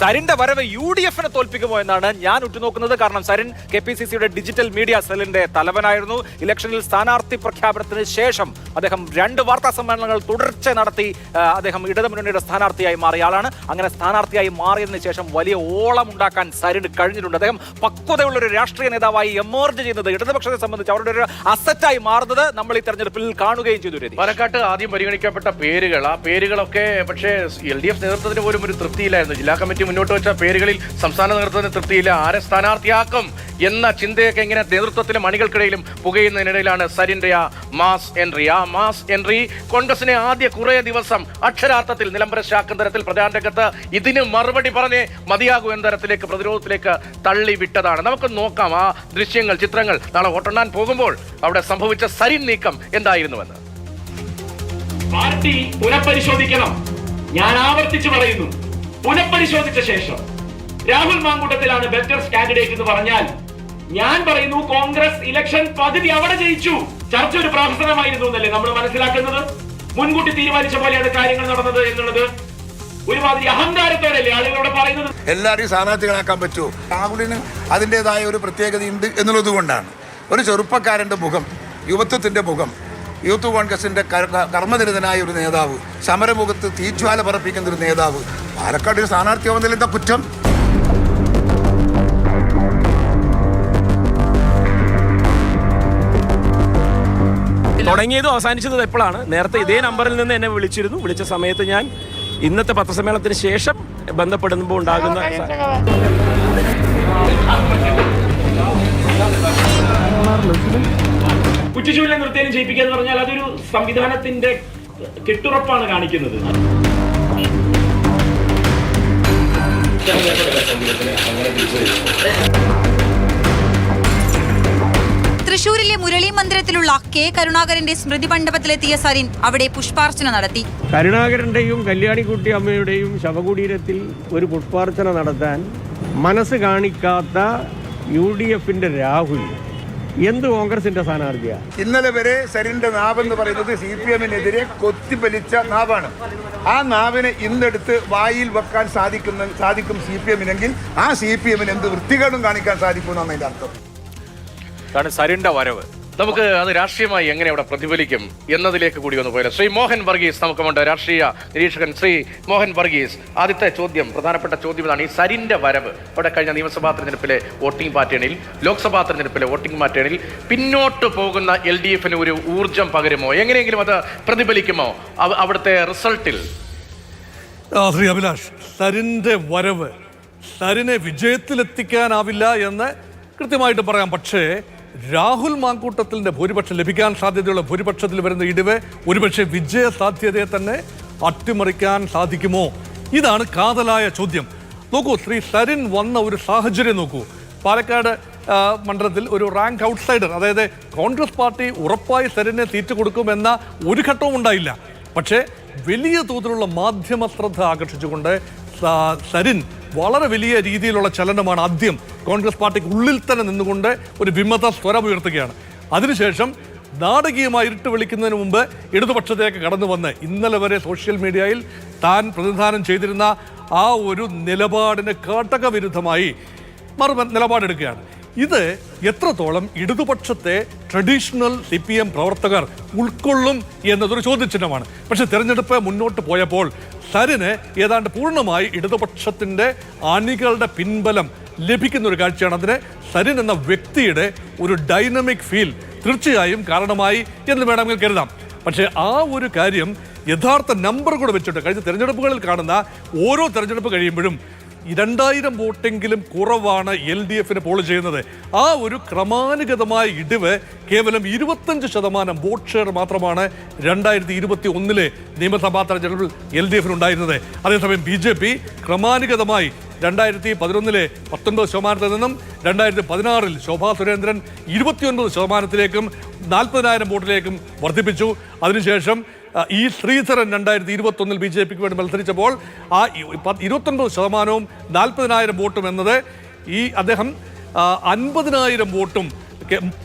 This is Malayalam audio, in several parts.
സരിന്റെ വരവ് യു ഡി എഫിനെ തോൽപ്പിക്കുമോ എന്നാണ് ഞാൻ ഉറ്റുനോക്കുന്നത്. കാരണം സരിൻ കെ പി സി സിയുടെ ഡിജിറ്റൽ മീഡിയ സെല്ലിന്റെ തലവനായിരുന്നു. ഇലക്ഷനിൽ സ്ഥാനാർത്ഥി പ്രഖ്യാപനത്തിന് ശേഷം അദ്ദേഹം രണ്ട് വാർത്താ സമ്മേളനങ്ങൾ തുടർച്ച നടത്തി അദ്ദേഹം ഇടതുമുന്നണിയുടെ സ്ഥാനാർത്ഥിയായി മാറിയ ആളാണ്. അങ്ങനെ സ്ഥാനാർത്ഥിയായി മാറിയതിനു ശേഷം വലിയ ഓളം ഉണ്ടാക്കാൻ സരിന് കഴിഞ്ഞിട്ടുണ്ട്. അദ്ദേഹം പക്വതയുള്ള ഒരു രാഷ്ട്രീയ നേതാവായി എമേർജ് ചെയ്യുന്നത് ഇടതുപക്ഷത്തെ സംബന്ധിച്ച് അവരുടെ ഒരു അസറ്റായി മാറുന്നത് നമ്മൾ ഈ തെരഞ്ഞെടുപ്പിൽ കാണുകയും ചെയ്തു പാലക്കാട്ട് ആദ്യം പരിഗണിക്കപ്പെട്ട പേരുകൾ ആ പേരുകളൊക്കെ പക്ഷേ എൽ ഡി എഫ് നേതൃത്വത്തിന് പോലും ഒരു തൃപ്തിയില്ലായിരുന്നു. ജില്ലാ കമ്മിറ്റി മുന്നോട്ട് വെച്ച പേരുകളിൽ സംസ്ഥാന നേതൃത്വത്തിന് തൃപ്തിയില്ല. ആരെ സ്ഥാനാർത്ഥിയാക്കും എന്ന ചിന്തയൊക്കെ ഇങ്ങനെ നേതൃത്വത്തിലെ മണികൾക്കിടയിലും പുകയുന്നതിനിടയിലാണ് സരിന്റെ ആ മാസ് എൻട്രി ആ മാസ് എൻട്രി കോൺഗ്രസിനെ ആദ്യ കുറേ ദിവസം അക്ഷരാർത്ഥത്തിൽ നിലംബര ശാക്കന്തരത്തിൽ പ്രധാന രംഗത്ത് ഇതിന് മറുപടി പറഞ്ഞ് മതിയാകൂ എന്ന തരത്തിലേക്ക് പ്രതിരോധത്തിലേക്ക് തള്ളി വിട്ടതാണ് നമുക്ക് നോക്കാം ആ ദൃശ്യങ്ങൾ ചിത്രങ്ങൾ നാളെ വോട്ടെണ്ണാൻ പോകുമ്പോൾ അവിടെ സംഭവിച്ച സരിൻ നീക്കം എന്തായിരുന്നുവെന്ന്. പാർട്ടി പുനഃപരിശോധിക്കണം. ഞാൻ ആവർത്തിച്ചു പറയുന്നു. പുനഃപരിശോധിച്ച ശേഷം രാഹുൽ മാങ്കൂട്ടത്തിലാണ് ബെറ്റർ കാൻഡിഡേറ്റ് എന്ന് പറഞ്ഞാൽ ഞാൻ പറയുന്നു കോൺഗ്രസ് ഇലക്ഷൻ പദ്ധതി അവിടെ ജയിച്ചു. ചർച്ച ഒരു പ്രഹസനമായിരുന്നു എന്നല്ലേ നമ്മൾ മനസ്സിലാക്കുന്നത്? മുൻകൂട്ടി തീരുമാനിച്ച പോലെയാണ് കാര്യങ്ങൾ നടന്നത് എന്നുള്ളത് ഒരുമാതിരി അഹങ്കാരത്തോടെയല്ലേ ആളുകളോട് പറയുന്നത്? എല്ലാവരെയും സ്ഥാനാർത്ഥികളാക്കാൻ പറ്റുമോ? രാഹുലിന് അതിന്റെതായ ഒരു പ്രത്യേകതയുണ്ട് എന്നുള്ളത് കൊണ്ടാണ്. ഒരു ചെറുപ്പക്കാരന്റെ മുഖം യുവത്വത്തിന്റെ മുഖം യൂത്ത് കോൺഗ്രസിന്റെ കർമ്മനിരതനായ ഒരു നേതാവ് സമരമുഖത്ത് തീജ്വാല പറപ്പിക്കുന്ന ഒരു നേതാവ് പാലക്കാട് സ്ഥാനാർത്ഥിയാവുന്നതിൽ എന്താ കുറ്റം? തുടങ്ങിയതും അവസാനിച്ചതും എപ്പോഴാണ്? നേരത്തെ ഇതേ നമ്പറിൽ നിന്ന് എന്നെ വിളിച്ചിരുന്നു. വിളിച്ച സമയത്ത് ഞാൻ ഇന്നത്തെ പത്രസമ്മേളനത്തിന് ശേഷം ബന്ധപ്പെടുമ്പോൾ ഉണ്ടാകുന്ന കുറ്റിച്ചൂരിലെ നിർത്തേനും ജയിപ്പിക്കുക എന്ന് പറഞ്ഞാൽ അതൊരു സംവിധാനത്തിന്റെ കെട്ടുറപ്പാണ് കാണിക്കുന്നത്. തൃശൂരിലെ മുരളി മന്ദിരത്തിലുള്ള കെ കരുണാകരന്റെ സ്മൃതി മണ്ഡപത്തിലെത്തിയ സരിൻ അവിടെ പുഷ്പാർച്ചന നടത്തി. കരുണാകരന്റെയും കല്യാണിക്കുട്ടി അമ്മയുടെയും ശവകുടീരത്തിൽ ഒരു പുഷ്പാർച്ചന നടത്താൻ മനസ്സ് കാണിക്കാത്ത യു ഡി എഫിന്റെ രാഹുൽ. എന്ത് കോൺഗ്രസിന്റെ സ്ഥാനാർത്ഥിയാണ് ഇന്നലെ വരെ സരിന്റെ നാവ് എന്ന് പറയുന്നത് സി പി എമ്മിനെതിരെ കൊത്തിപ്പലിച്ച നാവാണ്. ആ നാവിനെ ഇന്നെടുത്ത് വായിൽ വെക്കാൻ സാധിക്കുന്ന സാധിക്കും സി പി എമ്മിനെങ്കിൽ ആ സി പി എമ്മിന് എന്ത് വൃത്തികേടും കാണിക്കാൻ സാധിക്കും എന്നാണ് അതിന്റെ അർത്ഥം. കാരണം സരിന്റെ വരവ്. നമുക്ക് അത് രാഷ്ട്രീയമായി എങ്ങനെ അവിടെ പ്രതിഫലിക്കും എന്നതിലേക്ക് കൂടി ഒന്ന് പോയാലും. ശ്രീ മോഹൻ വർഗീസ് നമുക്കുമുണ്ട്. രാഷ്ട്രീയ നിരീക്ഷകൻ ശ്രീ മോഹൻ വർഗീസ്. ആദ്യത്തെ ചോദ്യം പ്രധാനപ്പെട്ട ചോദ്യം ഇതാണ്. ഈ സരിന്റെ വരവ് അവിടെ കഴിഞ്ഞ നിയമസഭാ തെരഞ്ഞെടുപ്പിലെ വോട്ടിംഗ് പാറ്റേണിൽ ലോക്സഭാ തെരഞ്ഞെടുപ്പിലെ വോട്ടിംഗ് പാറ്റേണിൽ പിന്നോട്ട് പോകുന്ന എൽ ഡി എഫിന് ഒരു ഊർജം പകരുമോ? എങ്ങനെയെങ്കിലും അത് പ്രതിഫലിക്കുമോ? അവ- അവിടുത്തെ റിസൾട്ടിൽ. ശ്രീ അഭിലാഷ് സരിന്റെ വരവ് സരിനെ വിജയത്തിലെത്തിക്കാനാവില്ല എന്ന് കൃത്യമായിട്ട് പറയാം. പക്ഷേ രാഹുൽ മാങ്കൂട്ടത്തിന്റെ ഭൂരിപക്ഷം ലഭിക്കാൻ സാധ്യതയുള്ള ഭൂരിപക്ഷത്തിൽ വരുന്ന ഇടിവ് ഒരുപക്ഷെ വിജയ സാധ്യതയെ തന്നെ അട്ടിമറിക്കാൻ സാധിക്കുമോ? ഇതാണ് കാതലായ ചോദ്യം. നോക്കൂ ശ്രീ സരിൻ വന്ന ഒരു സാഹചര്യം നോക്കൂ. പാലക്കാട് മണ്ഡലത്തിൽ ഒരു റാങ്ക് ഔട്ട്സൈഡർ അതായത് കോൺഗ്രസ് പാർട്ടി ഉറപ്പായി സരിനെ സീറ്റ് കൊടുക്കുമെന്ന ഒരു ഘട്ടവും ഉണ്ടായില്ല. പക്ഷേ വലിയ തോതിലുള്ള മാധ്യമ ശ്രദ്ധ ആകർഷിച്ചുകൊണ്ട് സരിൻ വളരെ വലിയ രീതിയിലുള്ള ചലനമാണ് ആദ്യം കോൺഗ്രസ് പാർട്ടിക്ക് ഉള്ളിൽ തന്നെ നിന്നുകൊണ്ട് ഒരു വിമത സ്വരം ഉയർത്തുകയാണ്. അതിനുശേഷം നാടകീയമായി ഇരുട്ട് വിളിക്കുന്നതിന് മുമ്പ് ഇടതുപക്ഷത്തേക്ക് കടന്നു വന്ന് ഇന്നലെ വരെ സോഷ്യൽ മീഡിയയിൽ താൻ പ്രതിനിധാനം ചെയ്തിരുന്ന ആ ഒരു നിലപാടിന് കാട്ടക വിരുദ്ധമായി മറു നിലപാടെടുക്കുകയാണ്. ഇത് എത്രത്തോളം ഇടതുപക്ഷത്തെ ട്രഡീഷണൽ സി പി എം പ്രവർത്തകർ ഉൾക്കൊള്ളും എന്നതൊരു ചോദ്യചിഹ്നമാണ്. പക്ഷേ തിരഞ്ഞെടുപ്പ് മുന്നോട്ട് പോയപ്പോൾ സരിന് ഏതാണ്ട് പൂർണമായി ഇടതുപക്ഷത്തിന്റെ അണികളുടെ പിൻബലം ലഭിക്കുന്ന ഒരു കാഴ്ചയാണ്. അതിന് സരിൻ എന്ന വ്യക്തിയുടെ ഒരു ഡൈനമിക് ഫീൽ തീർച്ചയായും കാരണമായി എന്ന് വേണമെങ്കിൽ കരുതാം. പക്ഷേ ആ ഒരു കാര്യം യഥാർത്ഥ നമ്പർ കൂടെ വെച്ചിട്ട് കഴിഞ്ഞ തെരഞ്ഞെടുപ്പുകളിൽ കാണുന്ന ഓരോ തെരഞ്ഞെടുപ്പ് കഴിയുമ്പോഴും രണ്ടായിരം വോട്ടെങ്കിലും കുറവാണ് എൽ ഡി എഫിന് പോൾ ചെയ്യുന്നത്. ആ ഒരു ക്രമാനുഗതമായ ഇടിവ് കേവലം ഇരുപത്തഞ്ച് ശതമാനം വോട്ട് ഷെയർ മാത്രമാണ് രണ്ടായിരത്തി ഇരുപത്തി ഒന്നിലെ നിയമസഭാ തെരഞ്ഞെടുപ്പിൽ എൽ ഡി എഫിന് ഉണ്ടായിരുന്നത്. അതേസമയം ബി ജെ പി ക്രമാനുഗതമായി രണ്ടായിരത്തി പതിനൊന്നിലെ പത്തൊൻപത് ശതമാനത്തിൽ നിന്നും രണ്ടായിരത്തി പതിനാറിൽ ശോഭാ സുരേന്ദ്രൻ ഇരുപത്തിയൊൻപത് ശതമാനത്തിലേക്കും നാൽപ്പതിനായിരം വോട്ടിലേക്കും വർദ്ധിപ്പിച്ചു. അതിനുശേഷം ഈ ശ്രീധരൻ രണ്ടായിരത്തി ഇരുപത്തൊന്നിൽ ബി ജെ പിക്ക് വേണ്ടി മത്സരിച്ചപ്പോൾ ആ ഇരുപത്തൊൻപത് ശതമാനവും നാൽപ്പതിനായിരം വോട്ടും എന്നത് ഈ അദ്ദേഹം അൻപതിനായിരം വോട്ടും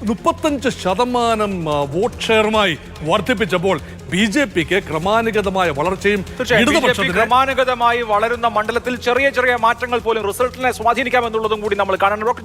മുപ്പത്തഞ്ച് ശതമാനം വോട്ട് ഷെയറുമായി വർദ്ധിപ്പിച്ചപ്പോൾ ബി ജെ പിക്ക് ക്രമാനുഗതമായ വളർച്ചയും ക്രമാനുഗതമായി വളരുന്ന മണ്ഡലത്തിൽ ചെറിയ ചെറിയ മാറ്റങ്ങൾ പോലും റിസൾട്ടിനെ സ്വാധീനിക്കാമെന്നുള്ളതും കൂടി നമ്മൾ കാണണം ഡോക്ടർ